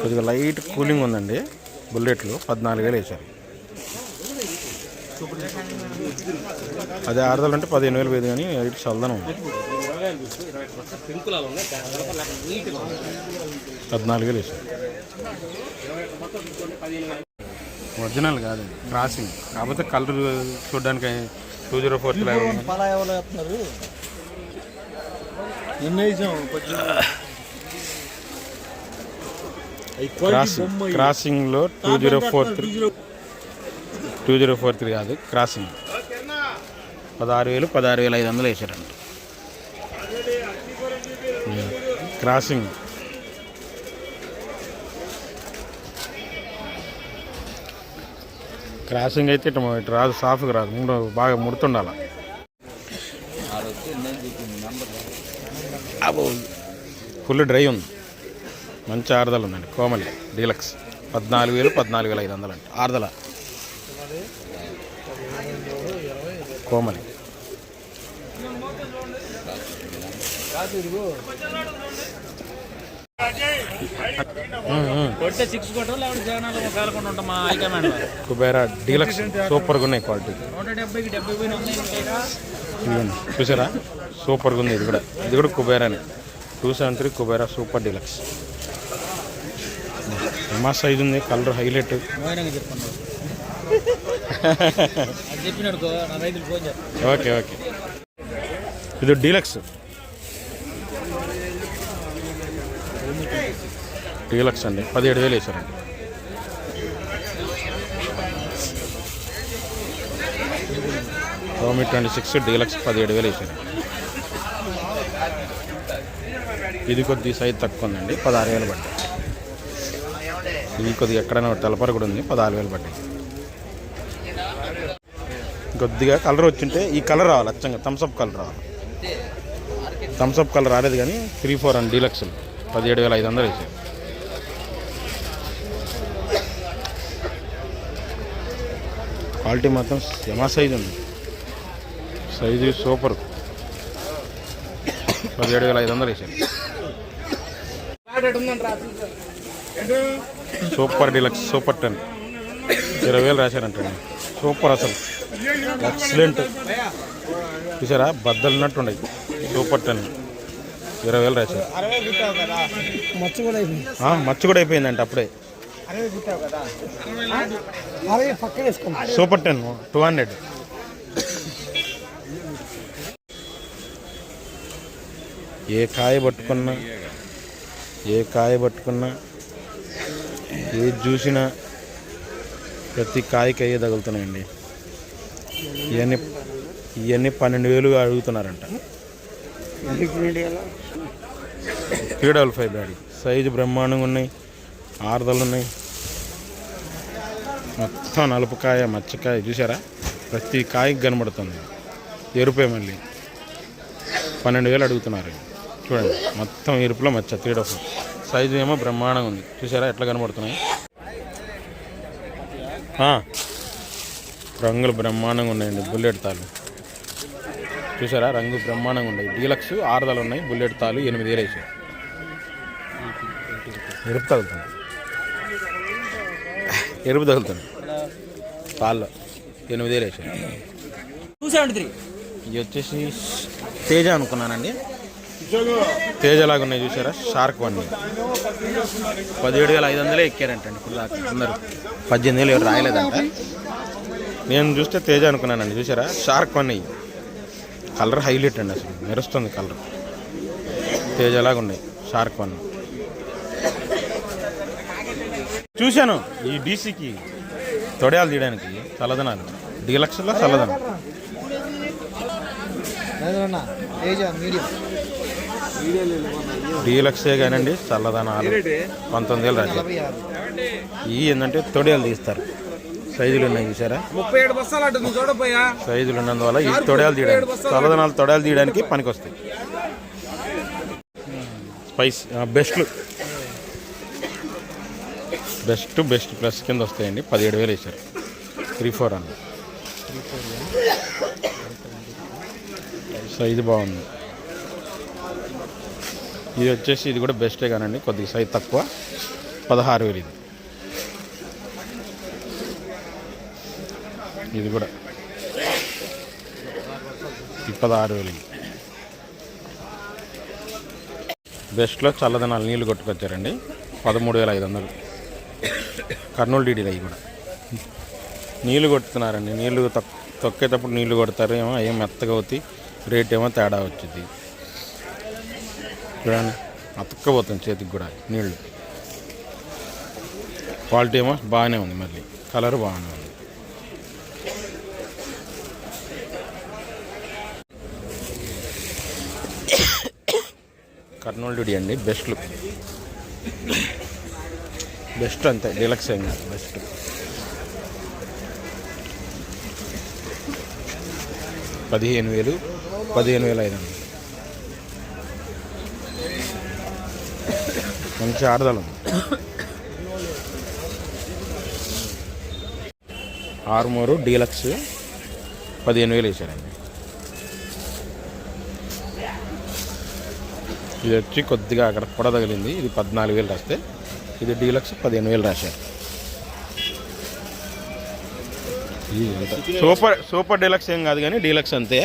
కొద్దిగా light cooling ఉందండి. బుల్లెట్లు పద్నాలుగు వేలు వేశారు. అదే ఆరుదలు అంటే పదిహేను వేలు పోయింది కానీ లైట్ చల్దనం ఉంది. పద్నాలుగు వేలు వేశారు. ఒరిజినల్ కాదు క్రాసింగ్. కాకపోతే కలర్ చూడడానికి టూ జీరో ఫోర్ ఎన్ని వేసాం crossing క్రాసింగ్లో two zero four three two zero four three కాదు క్రాసింగ్ పదహారు వేలు పదహారు వేలు ఐదు వందలు వేసారంట క్రాసింగ్ క్రాసింగ్ అయితే ఇటు ఇటు రాదు సాఫ్గా రాదు ముందు బాగా ముడుతుండాల. అబ్బో ఫుల్ డ్రై ఉంది. మంచి ఆరుదల ఉందండి. కోమలి డీలక్స్. పద్నాలుగు వేలు పద్నాలుగు వేల ఐదు వందలు అండి. ఆరుదల. కోమలి. కుబేరా డీలక్స్ సూపర్గా ఉన్నాయి క్వాలిటీ. చూసారా? సూపర్గా ఉంది. ఇది కూడా ఇది కూడా కుబేరానే. Two seven three Kubera super deluxe. మా సైజ్ ఉంది కలర్ హైలైట్. Okay okay. ఇది డీలక్స్. డీలక్స్ అండి పదిహేడు వేలు వేసారండి రోమి ట్వంటీ సిక్స్ డీలక్స్ పదిహేడు వేలు వేసారు ఇది కొద్ది సైజ్ తక్కువ ఉందండి పదహారు వేలు పడ్డాయి. ఇది కొద్దిగా ఎక్కడైనా తెలపర కూడా ఉంది. పదహారు వేలు పడ్డాయి. కొద్దిగా కలర్ వచ్చింటే ఈ కలర్ రావాలి అచ్చంగా థమ్స్అప్ కలర్ రావాలి. థమ్స్అప్ కలర్ రాలేదు కానీ త్రీ ఫోర్ అండ్ డీలక్స్ పదిహేడు వేల ఐదు వందలు వేసారు క్వాలిటీ మాత్రం యమా సైజ్ ఉంది. Size super. పదిహేడు వేల ఐదు వందలు వేసారు సూపర్ డీలక్స్ సూపర్ టెన్. ఇరవై వేలు రాశారంటండి సూపర్ అసలు. ఎక్సలెంట్ చూసారా? బద్దలున్నట్టుండే సూపర్ టెన్. ఇరవై వేలు రాశారు. మచ్చు కూడా అయిపోయింది కూడా అయిపోయిందంట అప్పుడే. Super ten two hundred. ఏ కాయ పట్టుకున్నా ఏ కాయ పట్టుకున్నా ఏది చూసినా ప్రతి కాయకి అయ్యే తగులుతున్నాయండి. ఇవన్నీ ఇవన్నీ పన్నెండు వేలు అడుగుతున్నారంట. త్రీ డబల్ ఫైవ్ బ్యాడీ. సైజు బ్రహ్మాండంగా ఉన్నాయి ఆరుదలు ఉన్నాయి. మొత్తం నలుపుకాయ మచ్చకాయ చూసారా? ప్రతి కాయకి కనబడుతుంది. ఎరుపే మళ్ళీ. పన్నెండు వేలు అడుగుతున్నారు. చూడండి మొత్తం ఎరుపులో మచ్చ త్రీ డబల్ సైజు ఏమో బ్రహ్మాండంగా ఉంది. చూసారా? ఎట్లా కనబడుతున్నాయి? రంగులు బ్రహ్మాండంగా ఉన్నాయండి. బుల్లెట్ తాలు చూసారా? రంగు బ్రహ్మాండంగా ఉన్నాయి. డీలక్స్ ఆరుదలు ఉన్నాయి. బుల్లెట్ తాలు ఎనిమిది వేలు వేసాయి. ఎరుపు తగులుతుంది. ఎరుపు తగులుతుంది. తాళ్ళు ఎనిమిది వేలు వేసాయి. ఇవి వచ్చేసి తేజ అనుకున్నానండి. తేజలాగా ఉన్నాయి చూసారా షార్క్ వన్ పదిహేడు వేల ఐదు వందలే ఎక్కారంటండి ఇప్పుడు దాకా అందరూ. పద్దెనిమిది వేలు ఎవరు రాయలేదంట. నేను చూస్తే తేజ అనుకున్నానండి చూసారా షార్క్ వన్ అయ్యి. కలర్ హైలైట్ అండి అసలు. మెరుస్తుంది కలర్ తేజలాగా ఉన్నాయి షార్క్ వన్ చూశాను ఈ డీసీకి తొడయాలు తీయడానికి చల్లదనాలు డీలక్షల్లో చల్లదనం మీడియం. డీలక్సే కానండి చల్లదనాలు. పంతొమ్మిది వేలు రాజు. ఈ ఏంటంటే తొడయాలు తీస్తారు. సైజులు ఉన్నాయి చూసారా? సైజులు ఉన్నందువల్ల ఈ తొడయాలు తీయడానికి చల్లదనాలు తొడయాలు తీయడానికి పనికొస్తాయి. స్పైస్ బెస్ట్లు బెస్ట్ బెస్ట్ ప్లస్ కింద వస్తాయండి. పదిహేడు వేలు వేశారు. త్రీ ఫోర్ అన్న. సైజు బాగుంది. ఇది వచ్చేసి ఇది కూడా బెస్టే కానండి. కొద్దిగా సైజ్ తక్కువ. పదహారు వేలు ఇది. ఇది కూడా. పదహారు వేలు ఇది. బెస్ట్లో చల్లదనాలు నీళ్ళు కొట్టుకొచ్చారండి. పదమూడు వేల ఐదు వందలు. కర్నూలు డీడీలు అవి కూడా. నీళ్ళు కొడుతున్నారండి నీళ్ళు తొక్కేటప్పుడు నీళ్ళు కొడతారు ఏమో ఏం మెత్తగా అవుతాయి. రేట్ ఏమో తేడా వచ్చింది చూడండి అతక్కపోతుంది చేతికి కూడా నీళ్ళు. క్వాలిటీ ఏమో బాగానే ఉంది మళ్ళీ. కలర్ బాగానే ఉంది. కర్నూలు డీడీ అండి బెస్ట్లు. బెస్ట్ అంతే డీలక్స్ ఏం కాదు బెస్ట్. పదిహేను వేలు పదిహేను వేల ఐదు వందలు. మంచి ఆరుదల ఆరుమూరు డీలక్స్ పదిహేను వేలు వేసారండి. ఇది వచ్చి కొద్దిగా అక్కడ పొడ తగిలింది. ఇది పద్నాలుగు వేలు రాస్తే ఇది డీలక్స్ పదిహేను వేలు రాశారు. సూపర్ సూపర్ డీలక్స్ ఏం కాదు కానీ డీలక్స్ అంతే.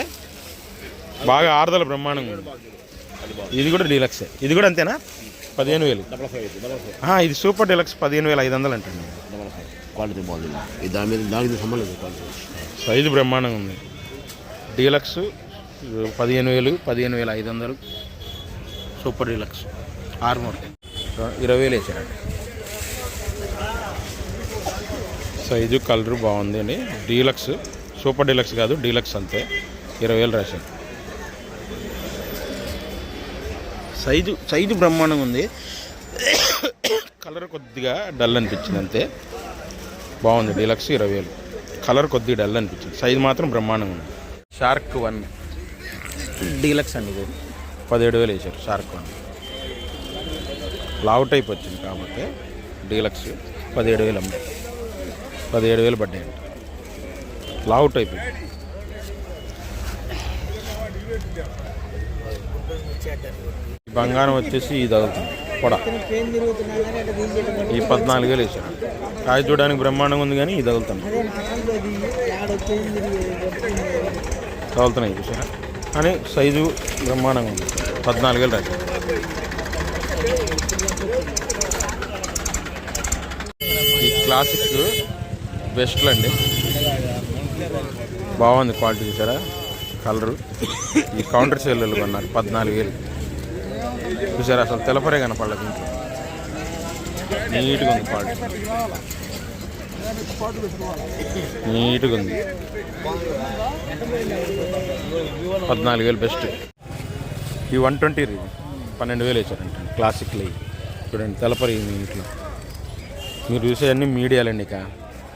బాగా ఆరుదల బ్రహ్మాండంగా ఇది కూడా డీలక్సే ఇది కూడా అంతేనా? పదిహేను వేలు. ఇది సూపర్ డీలక్స్ పదిహేను వేల ఐదు వందలు అంటండి. క్వాలిటీ బాగుంది. దాని మీద దానికి సంబంధం సైజు బ్రహ్మాండంగా ఉంది. డీలక్స్ పదిహేను వేలు పదిహేను వేల ఐదు వందలు. Super deluxe. ఆర్మోర్. ఇరవై వేలు వేసారండి. సైజు కలరు బాగుంది అండి డీలక్స్ సూపర్ డీలక్స్ కాదు డీలక్స్ అంతే. ఇరవై వేలు రాశారు. సైజు సైజు బ్రహ్మాండంగా ఉంది. కలర్ కొద్దిగా డల్ అనిపించింది అంతే. బాగుంది డీలక్స్ ఇరవై వేలు కలర్ కొద్దిగా డల్ అనిపించింది. సైజు మాత్రం బ్రహ్మాండంగా ఉంది. Shark one. డీలక్స్ అండి ఇది. పదిహేడు వేలు వేసారు షార్క్ వన్. లావు టైప్ వచ్చింది కాబట్టి డీలక్స్ పదిహేడు వేలు అమ్మాయి. పదిహేడు వేలు పడ్డాయండి లావు టైప్ ఇది. బంగారం వచ్చేసి ఇది అవుతుంది పొడ. ఈ పద్నాలుగు వేలు వేసాను. కాయ చూడడానికి బ్రహ్మాండంగా ఉంది కానీ ఇది తగులుతుంది తగులుతున్నాయి చూసారా? కానీ సైజు బ్రహ్మాండంగా ఉంది. పద్నాలుగు వేలు రాశారు ఈ క్లాసిక్ బెస్ట్లు అండి. బాగుంది క్వాలిటీ చూసారా? కలరు. ఈ కౌంటర్ సేల్లు కొన్నారు పద్నాలుగు వేలు చూసారు? అసలు తెలపరే కనపడలేదు ఇంట్లో. నీట్గా ఉంది క్వాలిటీ నీట్గా ఉంది. పద్నాలుగు వేలు బెస్ట్. ఈ వన్ ట్వంటీ పన్నెండు వేలు వేసారంట క్లాసిక్లు చూడండి తెలపరి మీ ఇంట్లో. మీరు చూసే అన్ని మీడియాలండి ఇక.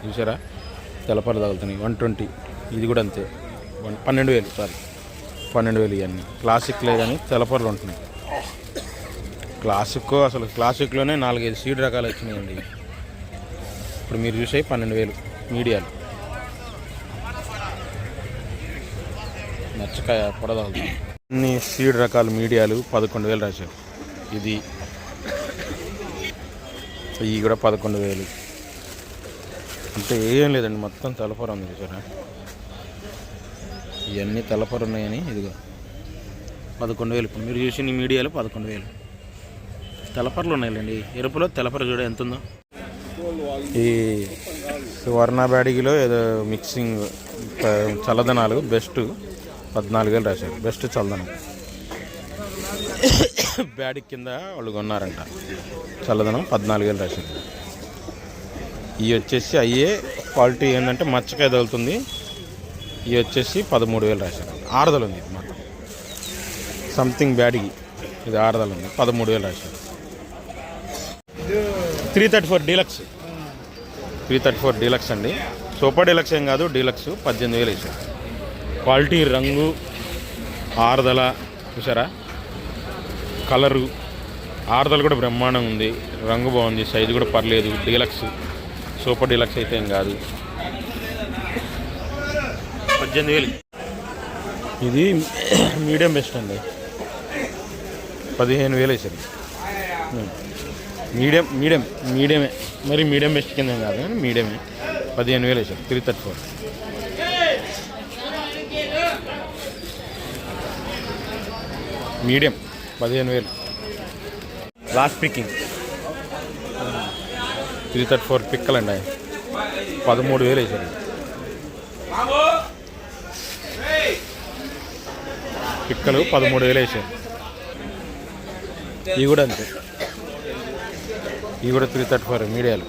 చూసారా? తెలపరి తగులుతున్నాయి. One twenty. ఇది కూడా అంతే. వన్ పన్నెండు వేలు సారీ పన్నెండు వేలు ఇవన్నీ. క్లాసిక్లే కానీ తెలపర్లు ఉంటున్నాయి. క్లాసిక్ అసలు క్లాసిక్లోనే నాలుగైదు సీడ్ రకాలు వచ్చినాయండి. ఇప్పుడు మీరు చూసే పన్నెండు వేలు మీడియాలు. నచ్చకాయ పొడదాలు అన్ని సీడ్ రకాల మీడియాలు పదకొండు వేలు రాశారు. ఇది. ఇవి కూడా పదకొండు వేలు. అంటే ఏం లేదండి మొత్తం తలపర ఉంది చూసారా? ఇవన్నీ తలపర ఉన్నాయని ఇదిగో. పదకొండు వేలు. ఇప్పుడు మీరు చూసిన మీడియాలో పదకొండు వేలు. తెలపరలు ఉన్నాయండి ఎరుపులో తెలపర చూడ ఎంత ఉందో ఈ సువర్ణ బ్యాడిగిలో ఏదో మిక్సింగ్ చల్లదనాలు బెస్ట్ పద్నాలుగు వేలు రాశారు. బెస్ట్ చల్లదనం. బ్యాడిక్ కింద వాళ్ళు కొన్నారంట. చల్లదనం పద్నాలుగు వేలు రాశారు. ఇవి వచ్చేసి అయ్యే క్వాలిటీ ఏంటంటే మచ్చకాయ తగులుతుంది. ఇవి వచ్చేసి పదమూడు వేలు రాశారు. ఆరుదల ఉంది. ఇది సంథింగ్ బ్యాడిగి ఇది ఆరుదల ఉంది. పదమూడు వేలు రాశారు. Three thirty four deluxe. Three thirty four deluxe అండి. సూపర్ డీలక్స్ ఏం కాదు డీలక్స్ పద్దెనిమిది వేలు వేసారు క్వాలిటీ రంగు ఆరుదల చూసారా కలరు ఆరుదల కూడా బ్రహ్మాండంగా ఉంది. రంగు బాగుంది సైజు కూడా పర్లేదు డీలక్స్ సూపర్ డీలక్స్ అయితే ఏం కాదు. పద్దెనిమిది వేలు. ఇది మీడియం బెస్ట్ అండి. పదిహేను వేలు వేసారు మీడియం మీడియం మీడియమే. మరి మీడియం బెస్ట్ కింద ఏం కాదు కానీ మీడియమే. పదిహేను వేలు వేసారు త్రీ థర్టీ ఫోర్. మీడియం పదిహేను వేలు. Last picking three thirty four పిక్కలండి అవి పదమూడు వేలు వేసారు పిక్కలు పదమూడు వేలు వేసారు ఇవి కూడా అంతే. ఇవి కూడా త్రీ థర్టీ ఫోర్ మీడియాలు.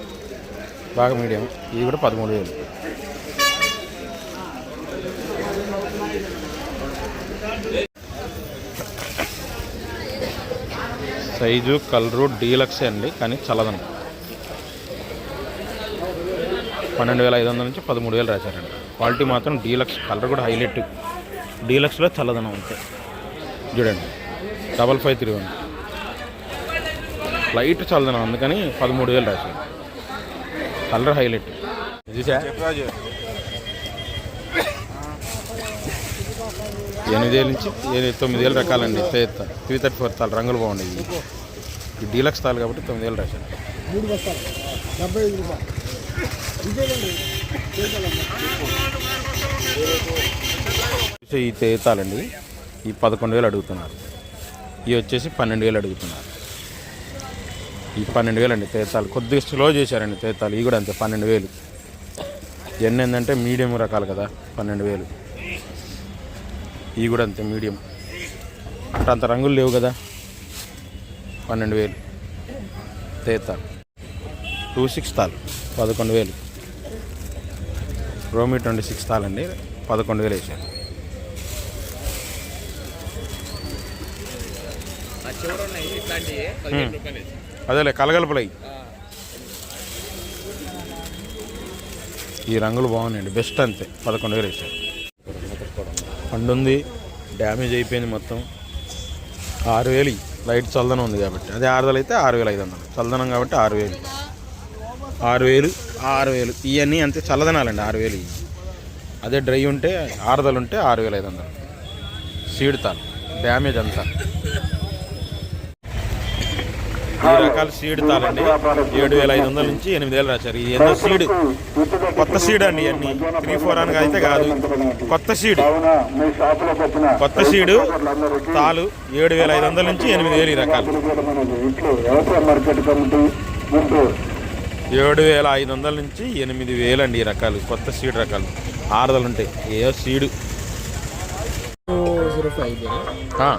బాగా మీడియం. ఇవి కూడా పదమూడు వేలు. సైజు కలరు డీలక్సే అండి కానీ చల్లదనం. పన్నెండు వేల ఐదు వందల నుంచి పదమూడు వేలు రాశారండి క్వాలిటీ మాత్రం డీలక్స్ కలర్ కూడా హైలైట్. డీలక్స్లో చల్లదనం అంతే. చూడండి. Double five three one. Light చల్లదనం అందుకని పదమూడు వేలు రాశారు కలర్ హైలైట్. చూసా? ఎనిమిది వేల నుంచి తొమ్మిది వేలు రకాలండి తేత్త త్రీ థర్టీ ఫోర్ తాలు రంగులు బాగున్నాయి ఈ డీలక్స్ తాలు కాబట్టి తొమ్మిది వేలు రాశారు మూడు బస్తాలు. డెబ్బై ఐదు రూపాయలు. ఇదేనండి చూసే ఈ తేతాలండి. ఈ పదకొండు వేలు అడుగుతున్నారు. ఇవి వచ్చేసి పన్నెండు వేలు అడుగుతున్నారు. ఈ పన్నెండు వేలు అండి తేతాలు. కొద్దిగా స్లో చేశారండి తేతాలు. ఇవి కూడా అంతే పన్నెండు వేలు. ఎన్ని ఏంటంటే మీడియం రకాలు కదా పన్నెండు వేలు. ఇవి కూడా అంతే మీడియం. అంటే అంత రంగులు లేవు కదా పన్నెండు వేలు. తేతాలు. టూ సిక్స్ తాలు పదకొండు వేలు. రోమి ట్వంటీ సిక్స్ తాలండి పదకొండు వేలు వేసారు. చివరి ఉన్నాయి ఇట్లాంటివి పదిహేను రూపాయలు అదేలే కలగలుపులై. ఈ రంగులు బాగున్నాయండి బెస్ట్ అంతే పదకొండు వేలు వేసారు పండు ఉంది డ్యామేజ్ అయిపోయింది మొత్తం. ఆరు వేలు లైట్ చల్లదనం ఉంది కాబట్టి. అదే ఆరుదలు అయితే ఆరు వేలు ఐదు వందలు. చల్లదనం కాబట్టి ఆరు వేలు. ఆరు వేలు ఆరు వేలు ఇవన్నీ అంతే చల్లదనాలండి ఆరు వేలు అదే డ్రై ఉంటే ఆరుదలు ఉంటే ఆరు వేల ఐదు వందలు. సీడ్ తాలు డ్యామేజ్ అంతా. ఈ రకాల సీడ్ తాళండి ఏడు వేల ఐదు వందల నుంచి ఎనిమిది వేలు రాశారు. ఇది ఏదో సీడ్ కొత్త సీడ్ అండి ఇవన్నీ. త్రీ ఫోర్ అని అయితే కాదు. కొత్త సీడ్ కొత్త సీడు తాలు ఏడు వేల ఐదు వందల నుంచి ఎనిమిది వేలు ఈ రకాలు. ఏడు వేల ఐదు వందల నుంచి ఎనిమిది వేలు అండి ఈ రకాలు. కొత్త సీడ్ రకాలు. ఆరుదలు ఉంటాయి. ఏ సీడు జీరో ఫైవ్ ఆ.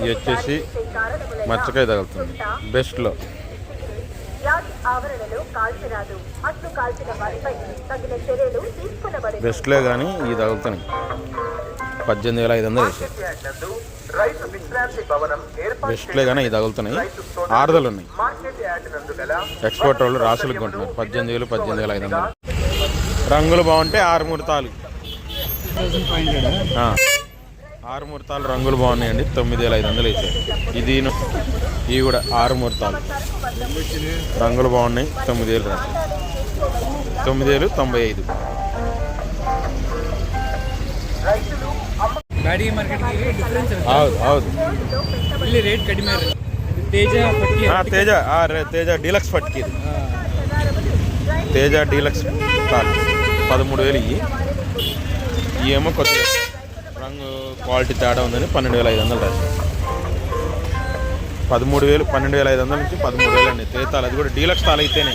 ఇది వచ్చేసి మచ్చకాయ తగులుతుంది. బెస్ట్లో. బెస్ట్లే కానీ ఇది తగులుతున్నాయి. పద్దెనిమిది వేల ఐదు వందలు వేసారు. బెస్ట్లే కానీ ఇది తగులుతున్నాయి. ఆరుదలు ఉన్నాయి. ఎక్స్పోర్ట్ వాళ్ళు రాసులు కొంటున్నారు. పద్దెనిమిది వేలు పద్దెనిమిది వేల ఐదు వందలు. రంగులు బాగుంటే ఆరు మూడు థౌసండ్ ఆ. ఆరు ముహూర్తాలు రంగులు బాగున్నాయండి తొమ్మిది వేల ఐదు వందలు వేసారు ఇది ఇవి కూడా ఆరు ముహూర్తాలు రంగులు బాగున్నాయి తొమ్మిది వేలు రాశారు తొమ్మిది వేలు తొంభై ఐదు ಗಾಡಿ ಮಾರ್ಕೆಟ್ಗೆ ಡಿಫ್ರೆನ್ಸ್ ಇರುತ್ತೆ ಹೌದು ಹೌದು ಇಲ್ಲಿ ರೇಟ್ ಕಡಿಮೆ ಇರುತ್ತೆ ತೇಜ ಪಟ್ಟಿ ఆ, తేజ ఆ, రే- తేజ డీలక్స్ పట్టుకి ఇది తేజ డీలక్స్ కాల్ పదమూడు వేలు ఇవి ఇవి ఏమో కొద్దిగా రంగు క్వాలిటీ తేడా ఉందని పన్నెండు వేల ఐదు వందలు రాశారు. పదమూడు వేలు పన్నెండు వేల ఐదు వందల నుంచి పదమూడు వేలు అండి. తేతాలు అది కూడా డీలక్స్ తాలు అయితేనే.